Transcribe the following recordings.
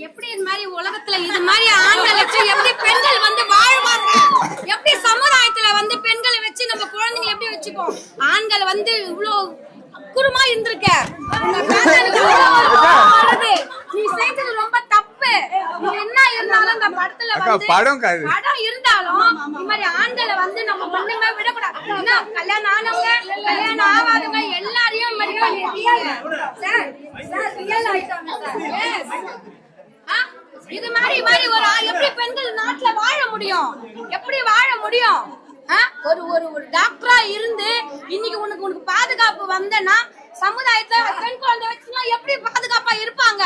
எப்படி இது மாதிரி உலகத்துல இது மாதிரி ஆண்கள் வச்சு எப்படி பெண்கள் வந்து வாழ்வாங்க எப்படி சமுதாயத்துல வந்து பெண்களை வச்சு நம்ம குழந்தைங்களை எப்படி வச்சுப்போம் ஆண்கள் வந்து இவ்வளோ குருமா இருந்திருக்க. நீ செஞ்சது ரொம்ப தப்பு என்ன இருந்தாலும் அந்த படத்துல வந்து படம். படம் இருந்தாலும் இந்த மாதிரி ஆண்களை வந்து நம்ம ஒண்ணுமே விடக்கூடாது என்ன கல்யாணம் ஆனவங்க கல்யாணம் ஆகாதவங்க எல்லாரையும் இந்த மாதிரி பண்ணிருக்கீங்க சார் சார் ரியல் ஆயிட்டாங்க சார்? இது மாதிரி மாதிரி ஒரு எப்படி பெண்கள் நாட்டுல வாழ முடியும்? எப்படி வாழ முடியும்? ஒரு ஒரு ஒரு டாக்டரா இருந்து இன்னைக்கு உனக்கு உனக்கு பாதுகாப்பு வந்தேன்னா சமுதாயத்துல பெண் குழந்தை வச்சுனா எப்படி பாதுகாப்பா இருப்பாங்க?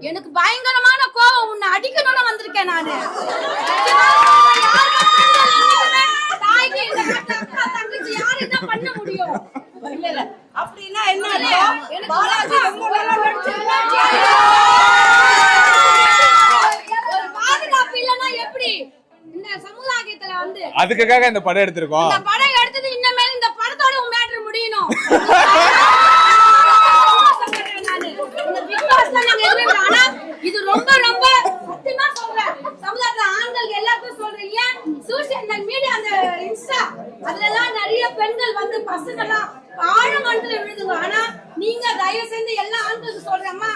எனக்கு பயங்கரமான கோவம் உன்னை அடிக்கணும்னு வந்திருக்கேன் நானு. தாய்க்கு இந்த தங்கச்சி யாரு என்ன பண்ண முடியும். இல்ல இல்ல. அப்படின்னா என்ன பாலாஜி ரொம்ப நல்லா நடிச்சிருக்காரு. ஒரு பாதுகாப்பு இல்லைன்னா எப்படி இந்த சமுதாயத்துல வந்து அதுக்காக இந்த படம் எடுத்திருக்கோம். இந்த படம் எடுத்தது இன்னமேல் இந்த படத்தோட உன் மேட்ரு முடியணும். இது ரொம்ப ரொம்ப சத்தியமா சொல்றேன். சமுதாயத்துல ஆண்கள் எல்லாருக்கும் சொல்றேன். ஏன்? சோசியல் மீடியா அந்த இன்ஸ்டா அதுல எல்லாம் நிறைய பெண்கள் வந்து பசங்க எல்லாம் ஆழ மனத்துல விழுதுங்க. ஆனா நீங்க தயவு செஞ்சு எல்லா ஆண்களுக்கு சொல்றேம்மா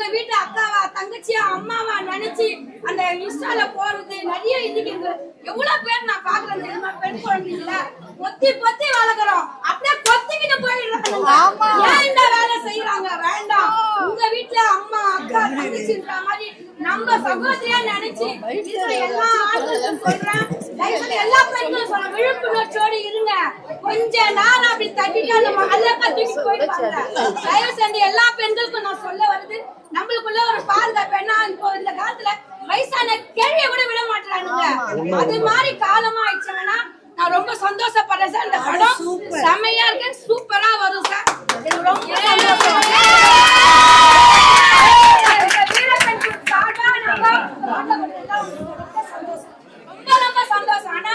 உங்க வீட்டு அக்காவா தங்கச்சியா அம்மாவா நினைச்சு அந்த இன்ஸ்டால போறது நிறைய இந்த எவ்வளவு பேர் நான் பாக்குறேன் தெரியுமா? பெண் குழந்தைங்கள. பொத்தி பொத்தி வளர்க்குறோம். அப்படியே கொத்திக்கிட்டு போயிடுறாங்க. ஏன் இந்த வேலை செய்யறாங்க? வேண்டாம். உங்க வீட்டுல அம்மா அக்கா தங்கச்சின்ற மாதிரி நம்ம சகோதரியா நினைச்சு எல்லா ஆண்களுக்கும் சொல்றேன். எல்லா பெண்களும் சொல்றேன். விழிப்புணர்ச்சியோடு இருங்க. கொஞ்ச நேரம் அப்படி தட்டிட்டு அந்த மல்ல கத்திட்டு போயிடுவாங்க தயவு செஞ்சு எல்லா பெண்களுக்கும் நான் சொல்ல வருது. நம்மளுக்குள்ள ஒரு பாதுகாப்பு என்ன? இப்போ இந்த காலத்துல வயசான கேள்விய கூட விட மாட்டானுங்க அது மாதிரி காலமா ஆயிடுச்சுன்னா நான் ரொம்ப சந்தோஷப்படுறேன் சார். இந்த படம் செமையா இருக்கு. சூப்பரா வரும் சார். ரொம்ப ரொம்ப சந்தோஷம். ஆனா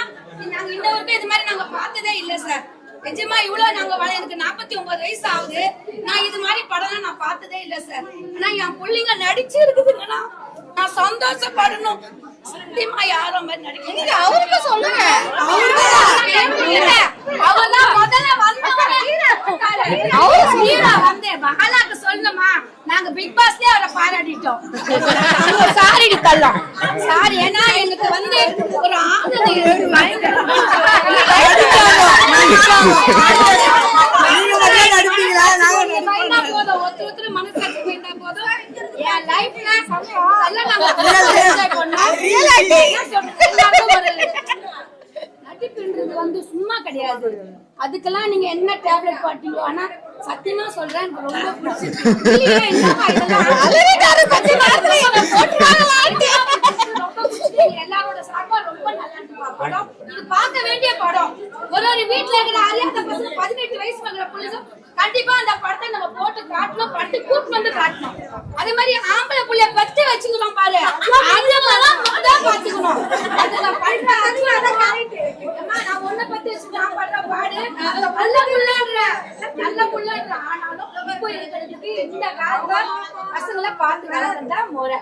நாங்க இன்ன வரைக்கும் இது மாதிரி நாங்க பார்த்ததே இல்ல சார். நிஜமா இவ்வளவு நாங்க எனக்கு நாற்பத்தி ஒன்பது வயசு ஆகுது. நான் இது மாதிரி படம் நான் பார்த்ததே இல்ல சார் ஆனா என் பிள்ளைங்க நடிச்சு இருக்குதுங்கன்னா நான் சந்தோஷப்படணும். சத்தியமா யாரும் நடிக்க அவருக்கு சொல்லுங்க. அவர்தான் முதல்ல வந்தவங்க. மகாலாக்கு சொல்லணுமா? நாங்க பிக் பாஸ்லயே அவரை பாராட்டிட்டோம். சாரி சாரி ஏன்னா எங்களுக்கு வந்து ஒரு ஆனந்த நடிப்புன்றது வந்து சும்மா கிடையாது அதுக்கெல்லாம் நீங்க என்ன டேப்லெட் பாட்டீங்களோ ஆனா சத்தியமா சொல்றேன் எனக்கு ரொம்ப பிடிச்சிருக்கு இல்லையே, என்னப்பா இதெல்லாம்? ரொம்ப பிடிச்சிருக்கு. எல்லாரோட சார்பா ரொம்ப நல்லா இருந்துப்பா படம். இது பார்க்க வேண்டிய படம் ஒரு வீட்டுல இருக்கிற அறியாத பசங்க பதினெட்டு வயசு இருக்கிற புள்ளிசும் கண்டிப்பா அந்த படத்தை நம்ம போட்டு காட்டணும் படத்தை கூட்டு வந்து காட்டணும். அதே மாதிரி ஆம்பளை புள்ளைய பத்தி வச்சுக்கிறோம் பாரு. அதுவெல்லாம் முத பாத்துக்கணும் அது நான் பண்ற அதுல நான் உன்னை பத்தி வச்சு நான் பண்ற பாடு நல்ல புள்ளன்ற நல்ல புள்ளன்ற ஆனாலும் இப்போ இருக்கிறதுக்கு இந்த காலத்துல பசங்களை பார்த்து வளர்க்கறதா முறை.